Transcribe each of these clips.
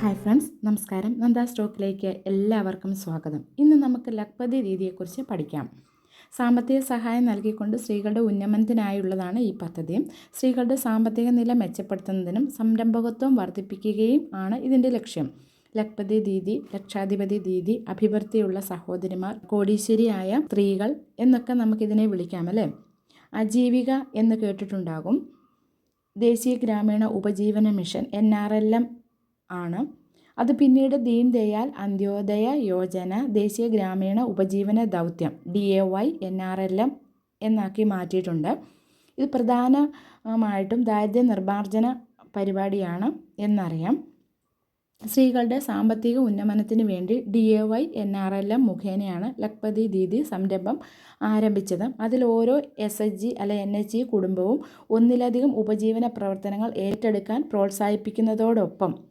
Hi friends നമസ്കാരം. നന്ദ സ്റ്റോക്കിലേക്ക് എല്ലാവർക്കും സ്വാഗതം. ഇന്ന് നമുക്ക് ലക്പതി രീതിയെക്കുറിച്ച് പഠിക്കാം. സാമ്പത്തിക സഹായം നൽകിക്കൊണ്ട് സ്ത്രീകളുടെ ഉന്നമനത്തിനായുള്ളതാണ് ഈ പദ്ധതി. സ്ത്രീകളുടെ സാമ്പത്തിക നില മെച്ചപ്പെടുത്തുന്നതിനും സംരംഭകത്വം വർദ്ധിപ്പിക്കുകയും ആണ് ഇതിന്റെ ലക്ഷ്യം. ലക്പതി ദീദി ലക്ഷാധിപതി ദീദി അഭിവൃദ്ധിയുള്ള സഹോദരിമാർ കോടീശ്വരിയായ സ്ത്രീകൾ എന്നൊക്കെ നമുക്കിതിനെ വിളിക്കാം അല്ലേ? അജീവിക എന്ന് കേട്ടിട്ടുണ്ടാകും. ദേശീയ ഗ്രാമീണ ഉപജീവന mission N R L M ആണ്. അത് പിന്നീട് ദീൻ ദയാൽ അന്ത്യോദയ യോജന ദേശീയ ഗ്രാമീണ ഉപജീവന ദൗത്യം D A Y N R L M എന്നാക്കി മാറ്റിയിട്ടുണ്ട്. ഇത് പ്രധാനമായിട്ടും ദാരിദ്ര്യ നിർമ്മാർജന പരിപാടിയാണ് എന്നറിയാം. സ്ത്രീകളുടെ സാമ്പത്തിക ഉന്നമനത്തിന് വേണ്ടി D A Y N R L M മുഖേനയാണ് ലഖ്പതി ദീദി സംരംഭം ആരംഭിച്ചത്. അതിൽ ഓരോ എസ് എച്ച് ജി അല്ലെ എൻ എച്ച് ജി കുടുംബവും ഒന്നിലധികം ഉപജീവന പ്രവർത്തനങ്ങൾ ഏറ്റെടുക്കാൻ പ്രോത്സാഹിപ്പിക്കുന്നതോടൊപ്പം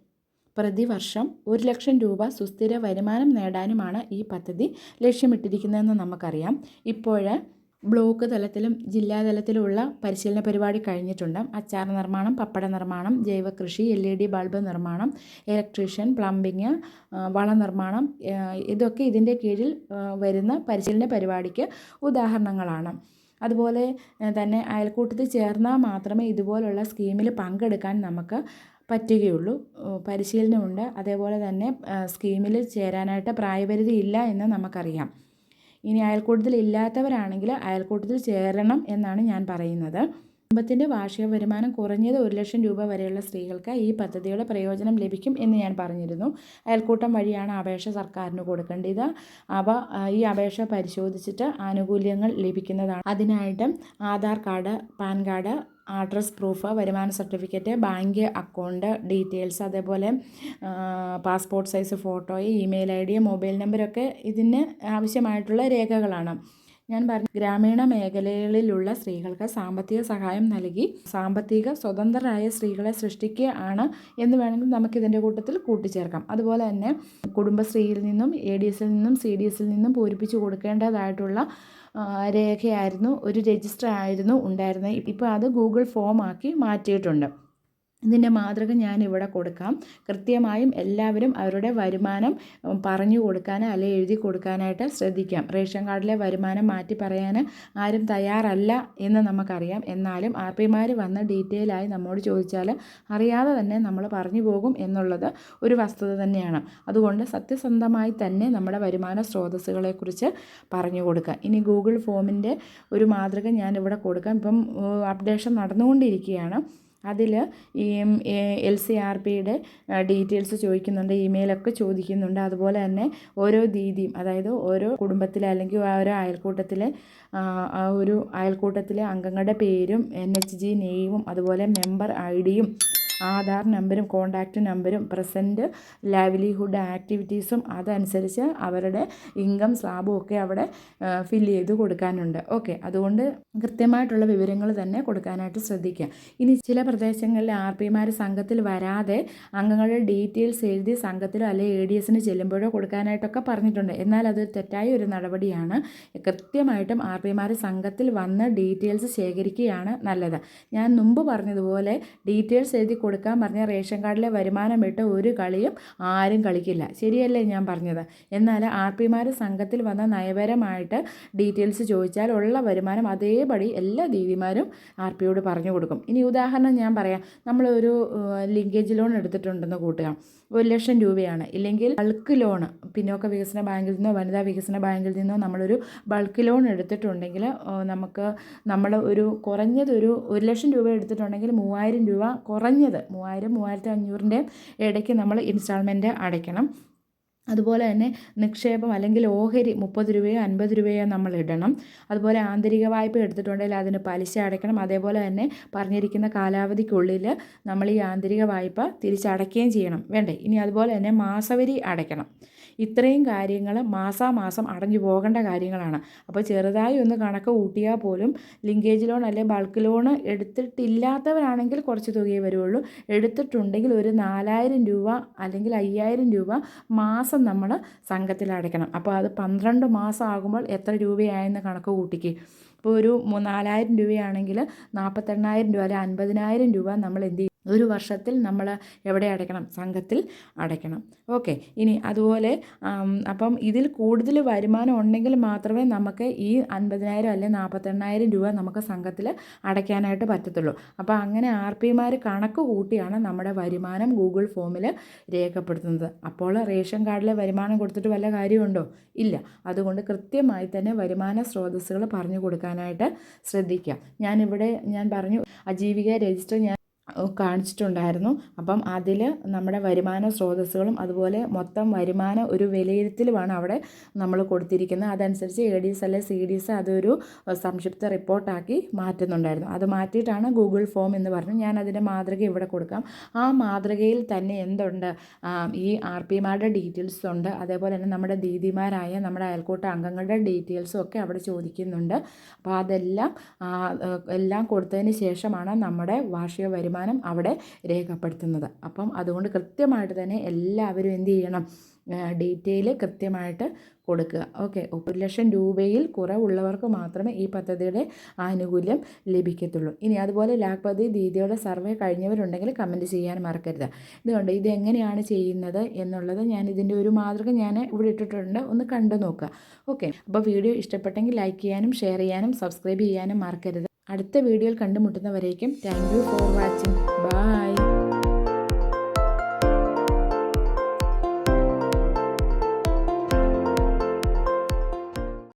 പ്രതിവർഷം ഒരു ലക്ഷം രൂപ സുസ്ഥിര വരുമാനം നേടാനുമാണ് ഈ പദ്ധതി ലക്ഷ്യമിട്ടിരിക്കുന്നതെന്ന് നമുക്കറിയാം. ഇപ്പോൾ ബ്ലോക്ക് തലത്തിലും ജില്ലാ തലത്തിലുമുള്ള പരിശീലന പരിപാടി കഴിഞ്ഞിട്ടുണ്ട്. അച്ചാർ നിർമ്മാണം പപ്പട നിർമ്മാണം ജൈവകൃഷി എൽ ഇ ഡി ബൾബ് നിർമ്മാണം ഇലക്ട്രീഷ്യൻ പ്ലംബിങ് വള നിർമ്മാണം ഇതൊക്കെ ഇതിന്റെ കീഴിൽ വരുന്ന പരിശീലന പരിപാടിക്ക് ഉദാഹരണങ്ങളാണ്. അതുപോലെ തന്നെ അയൽക്കൂട്ടത്തിൽ ചേർന്നാൽ മാത്രമേ ഇതുപോലുള്ള സ്കീമിൽ പങ്കെടുക്കാൻ നമുക്ക് പറ്റുകയുള്ളൂ. പരിശീലനമുണ്ട്. അതേപോലെ തന്നെ സ്കീമിൽ ചേരാനായിട്ട് പ്രായപരിധി ഇല്ല എന്ന് നമുക്കറിയാം. ഇനി അയൽക്കൂട്ടത്തിൽ ഇല്ലാത്തവരാണെങ്കിൽ അയൽക്കൂട്ടത്തിൽ ചേരണം എന്നാണ് ഞാൻ പറയുന്നത്. കുടുംബത്തിന്റെ വാർഷിക വരുമാനം കുറഞ്ഞത് ഒരു ലക്ഷം രൂപ വരെയുള്ള സ്ത്രീകൾക്ക് ഈ പദ്ധതിയുടെ പ്രയോജനം ലഭിക്കും എന്ന് ഞാൻ പറഞ്ഞിരുന്നു. അയൽക്കൂട്ടം വഴിയാണ് അപേക്ഷ സർക്കാരിന് കൊടുക്കേണ്ടത്. അവ ഈ അപേക്ഷ പരിശോധിച്ചിട്ട് ആനുകൂല്യങ്ങൾ ലഭിക്കുന്നതാണ്. അതിനായിട്ട് Aadhaar card PAN card address proof വരുമാന സർട്ടിഫിക്കറ്റ് ബാങ്ക് അക്കൗണ്ട് ഡീറ്റെയിൽസ് അതേപോലെ passport size photo email I D mobile നമ്പരൊക്കെ ഇതിന് ആവശ്യമായിട്ടുള്ള രേഖകളാണ്. ഞാൻ പറഞ്ഞു ഗ്രാമീണ മേഖലകളിലുള്ള സ്ത്രീകൾക്ക് സാമ്പത്തിക സഹായം നൽകി സാമ്പത്തിക സ്വതന്ത്രരായ സ്ത്രീകളെ സൃഷ്ടിക്കുക ആണ് എന്ന് വേണമെങ്കിൽ നമുക്കിതിന്റെ കൂട്ടത്തിൽ കൂട്ടിച്ചേർക്കാം. അതുപോലെ തന്നെ കുടുംബശ്രീയിൽ നിന്നും എ ഡി എസിൽ നിന്നും സി ഡി എസിൽ നിന്നും പൂരിപ്പിച്ച് കൊടുക്കേണ്ടതായിട്ടുള്ള രേഖയായിരുന്നു ഒരു രജിസ്റ്റർ ആയിരുന്നു ഉണ്ടായിരുന്നത് ഇപ്പോൾ അത് ഗൂഗിൾ ഫോം ആക്കി മാറ്റിയിട്ടുണ്ട്. ഇതിന്റെ മാതൃക ഞാൻ ഇവിടെ കൊടുക്കാം. കൃത്യമായും എല്ലാവരും അവരുടെ വരുമാനം പറഞ്ഞു കൊടുക്കാൻ അല്ലെ എഴുതി കൊടുക്കാനായിട്ട് ശ്രദ്ധിക്കാം. റേഷൻ കാർഡിലെ വരുമാനം മാറ്റി പറയാൻ ആരും തയ്യാറല്ല എന്ന് നമുക്കറിയാം. എന്നാലും ആർ പിമാർ വന്ന് ഡീറ്റെയിൽ ആയി നമ്മോട് ചോദിച്ചാൽ അറിയാതെ തന്നെ നമ്മൾ പറഞ്ഞു പോകും എന്നുള്ളത് ഒരു വസ്തുത തന്നെയാണ്. അതുകൊണ്ട് സത്യസന്ധമായി തന്നെ നമ്മുടെ വരുമാന സ്രോതസ്സുകളെക്കുറിച്ച് പറഞ്ഞു കൊടുക്കാം ഇനി ഗൂഗിൾ ഫോമിന്റെ ഒരു മാതൃക ഞാൻ ഇവിടെ കൊടുക്കാം. ഇപ്പം അപ്ഡേഷൻ നടന്നുകൊണ്ടിരിക്കുകയാണ്. അതിൽ ഈ എൽ സി ആർ പിയുടെ ഡീറ്റെയിൽസ് ചോദിക്കുന്നുണ്ട് ഇമെയിലൊക്കെ ചോദിക്കുന്നുണ്ട്. അതുപോലെ തന്നെ ഓരോ ദീദിയും അതായത് ഓരോ കുടുംബത്തിലെ അല്ലെങ്കിൽ ഓരോ അയൽക്കൂട്ടത്തിലെ ഒരു അയൽക്കൂട്ടത്തിലെ അംഗങ്ങളുടെ പേരും എൻ എച്ച് ജി നെയിമും അതുപോലെ മെമ്പർ ഐ ഡിയും ആധാർ നമ്പരും കോൺടാക്റ്റ് നമ്പരും പ്രസന്റ് ലൈവ്ലിഹുഡ് ആക്ടിവിറ്റീസും അതനുസരിച്ച് അവരുടെ ഇൻകം സ്ലാബും ഒക്കെ അവിടെ ഫില്ല് ചെയ്ത് കൊടുക്കാനുണ്ട്. ഓക്കെ അതുകൊണ്ട് കൃത്യമായിട്ടുള്ള വിവരങ്ങൾ തന്നെ കൊടുക്കാനായിട്ട് ശ്രദ്ധിക്കുക. ഇനി ചില പ്രദേശങ്ങളിൽ ആർ പിമാർ സംഘത്തിൽ വരാതെ അംഗങ്ങളുടെ ഡീറ്റെയിൽസ് എഴുതി സംഘത്തിലോ അല്ലെങ്കിൽ എ ഡി എസിന് ചെല്ലുമ്പോഴോ കൊടുക്കാനായിട്ടൊക്കെ പറഞ്ഞിട്ടുണ്ട്. എന്നാൽ അത് തെറ്റായ ഒരു നടപടിയാണ്. കൃത്യമായിട്ടും ആർ പിമാർ സംഘത്തിൽ വന്ന് ഡീറ്റെയിൽസ് ശേഖരിക്കുകയാണ് നല്ലത്. ഞാൻ മുമ്പ് പറഞ്ഞതുപോലെ ഡീറ്റെയിൽസ് എഴുതി കൊടുക്കാൻ പറഞ്ഞ റേഷൻ കാർഡിലെ വരുമാനം വിട്ട് ഒരു കളിയും ആരും കളിക്കില്ല. ശരിയല്ലേ ഞാൻ പറഞ്ഞത്? എന്നാൽ ആർ പിമാർ സംഘത്തിൽ വന്ന നയപരമായിട്ട് ഡീറ്റെയിൽസ് ചോദിച്ചാൽ ഉള്ള വരുമാനം അതേപടി എല്ലാ ദീദിമാരും ആർ പിയോട് പറഞ്ഞു കൊടുക്കും. ഇനി ഉദാഹരണം ഞാൻ പറയാം. നമ്മളൊരു ലിങ്കേജ് ലോൺ എടുത്തിട്ടുണ്ടെന്ന് കൂട്ടുക. ഒരു ലക്ഷം രൂപയാണ്. ഇല്ലെങ്കിൽ ബൾക്ക് ലോൺ പിന്നോക്ക വികസന ബാങ്കിൽ നിന്നോ വനിതാ വികസന ബാങ്കിൽ നിന്നോ നമ്മളൊരു ബൾക്ക് ലോൺ എടുത്തിട്ടുണ്ടെങ്കിൽ നമുക്ക് നമ്മൾ ഒരു കുറഞ്ഞതൊരു ഒരു ലക്ഷം രൂപ എടുത്തിട്ടുണ്ടെങ്കിൽ മൂവായിരം രൂപ കുറഞ്ഞത് മൂവായിരം മൂവായിരത്തി അഞ്ഞൂറിന്റെ ഇടയ്ക്ക് നമ്മൾ ഇൻസ്റ്റാൾമെന്റ് അടയ്ക്കണം. അതുപോലെ തന്നെ നിക്ഷേപം അല്ലെങ്കിൽ ഓഹരി മുപ്പത് രൂപയോ അൻപത് രൂപയോ നമ്മൾ ഇടണം. അതുപോലെ ആന്തരിക വായ്പ എടുത്തിട്ടുണ്ടെങ്കിൽ അതിന് പലിശ അടയ്ക്കണം. അതേപോലെ തന്നെ പറഞ്ഞിരിക്കുന്ന കാലാവധിക്കുള്ളിൽ നമ്മൾ ഈ ആന്തരിക വായ്പ തിരിച്ചടയ്ക്കുകയും ചെയ്യണം. വേണ്ടേ? ഇനി അതുപോലെ തന്നെ മാസവരി അടയ്ക്കണം. ഇത്രയും കാര്യങ്ങൾ മാസാമാസം അടഞ്ഞു പോകേണ്ട കാര്യങ്ങളാണ്. അപ്പോൾ ചെറുതായി ഒന്ന് കണക്ക് കൂട്ടിയാൽ പോലും ലിങ്കേജ് ലോൺ അല്ലെങ്കിൽ ബൾക്ക് ലോൺ എടുത്തിട്ടില്ലാത്തവരാണെങ്കിൽ കുറച്ച് തുകയെ വരുള്ളൂ. എടുത്തിട്ടുണ്ടെങ്കിൽ ഒരു നാലായിരം രൂപ അല്ലെങ്കിൽ അയ്യായിരം രൂപ മാസം നമ്മൾ സംഘത്തിൽ അടയ്ക്കണം. അപ്പോൾ അത് പന്ത്രണ്ട് മാസം ആകുമ്പോൾ എത്ര രൂപയായെന്ന് കണക്ക് കൂട്ടിക്ക്. ഇപ്പോൾ ഒരു നാലായിരം രൂപയാണെങ്കിൽ നാൽപ്പത്തെണ്ണായിരം രൂപ അല്ലെങ്കിൽ അൻപതിനായിരം രൂപ നമ്മൾ എന്ത് ചെയ്യും? ഒരു വർഷത്തിൽ നമ്മൾ എവിടെ അടയ്ക്കണം? സംഘത്തിൽ അടയ്ക്കണം. ഓക്കെ. ഇനി അതുപോലെ അപ്പം ഇതിൽ കൂടുതൽ വരുമാനം ഉണ്ടെങ്കിൽ മാത്രമേ നമുക്ക് ഈ അൻപതിനായിരം അല്ലെങ്കിൽ നാൽപ്പത്തെണ്ണായിരം രൂപ നമുക്ക് സംഘത്തിൽ അടയ്ക്കാനായിട്ട് പറ്റത്തുള്ളൂ. അപ്പോൾ അങ്ങനെ ആർ പിമാർ കണക്ക് കൂട്ടിയാണ് നമ്മുടെ വരുമാനം ഗൂഗിൾ ഫോമിൽ രേഖപ്പെടുത്തുന്നത്. അപ്പോൾ റേഷൻ കാർഡിലെ വരുമാനം കൊടുത്തിട്ട് വല്ല കാര്യമുണ്ടോ? ഇല്ല. അതുകൊണ്ട് കൃത്യമായി തന്നെ വരുമാന സ്രോതസ്സുകൾ പറഞ്ഞു കൊടുക്കാനായിട്ട് ശ്രദ്ധിക്കുക. ഞാനിവിടെ ഞാൻ പറഞ്ഞു അജീവിക രജിസ്റ്റർ ഞാൻ കാണിച്ചിട്ടുണ്ടായിരുന്നു. അപ്പം അതിൽ നമ്മുടെ വരുമാന സ്രോതസ്സുകളും അതുപോലെ മൊത്തം വരുമാന ഒരു വിലയിരുത്തലുമാണ് അവിടെ നമ്മൾ കൊടുത്തിരിക്കുന്നത്. അതനുസരിച്ച് എ ഡി എസ് അല്ലെ സി ഡി എസ് അതൊരു സംക്ഷിപ്ത റിപ്പോർട്ടാക്കി മാറ്റുന്നുണ്ടായിരുന്നു. അത് മാറ്റിയിട്ടാണ് ഗൂഗിൾ ഫോം എന്ന് പറഞ്ഞു. ഞാൻ അതിന്റെ മാതൃക ഇവിടെ കൊടുക്കാം. ആ മാതൃകയിൽ തന്നെ എന്തുണ്ട്? ഈ ആർ പിമാരുടെ ഡീറ്റെയിൽസ് ഉണ്ട്. അതേപോലെ തന്നെ നമ്മുടെ ദീദിമാരായ നമ്മുടെ അയൽക്കൂട്ട അംഗങ്ങളുടെ ഡീറ്റെയിൽസും ഒക്കെ അവിടെ ചോദിക്കുന്നുണ്ട്. അപ്പോൾ അതെല്ലാം എല്ലാം കൊടുത്തതിന് ശേഷമാണ് നമ്മുടെ വാർഷിക വരുമാനം അവിടെ രേഖപ്പെടുത്തുന്നത്. അപ്പം അതുകൊണ്ട് കൃത്യമായിട്ട് തന്നെ എല്ലാവരും എന്ത് ചെയ്യണം? ഡീറ്റെയിൽ കൃത്യമായിട്ട് കൊടുക്കുക. ഓക്കെ ഒരു ലക്ഷം രൂപയിൽ കുറവുള്ളവർക്ക് മാത്രമേ ഈ പദ്ധതിയുടെ ആനുകൂല്യം ലഭിക്കത്തുള്ളൂ. ഇനി അതുപോലെ ലാഖ് പദ്ധതി ദീദിയുടെ സർവേ കഴിഞ്ഞവരുണ്ടെങ്കിൽ കമന്റ് ചെയ്യാൻ മറക്കരുത്. ഇതുകൊണ്ട് ഇത് എങ്ങനെയാണ് ചെയ്യുന്നത് എന്നുള്ളത് ഞാൻ ഇതിന്റെ ഒരു മാതൃക ഞാൻ ഇവിടെ ഇട്ടിട്ടുണ്ട്. ഒന്ന് കണ്ടു നോക്കുക ഓക്കെ അപ്പോൾ വീഡിയോ ഇഷ്ടപ്പെട്ടെങ്കിൽ ലൈക്ക് ചെയ്യാനും ഷെയർ ചെയ്യാനും സബ്സ്ക്രൈബ് ചെയ്യാനും മറക്കരുത്. അടുത്ത വീഡിയോയിൽ കണ്ടുമുട്ടുന്നവരേക്കും thank you for watching bye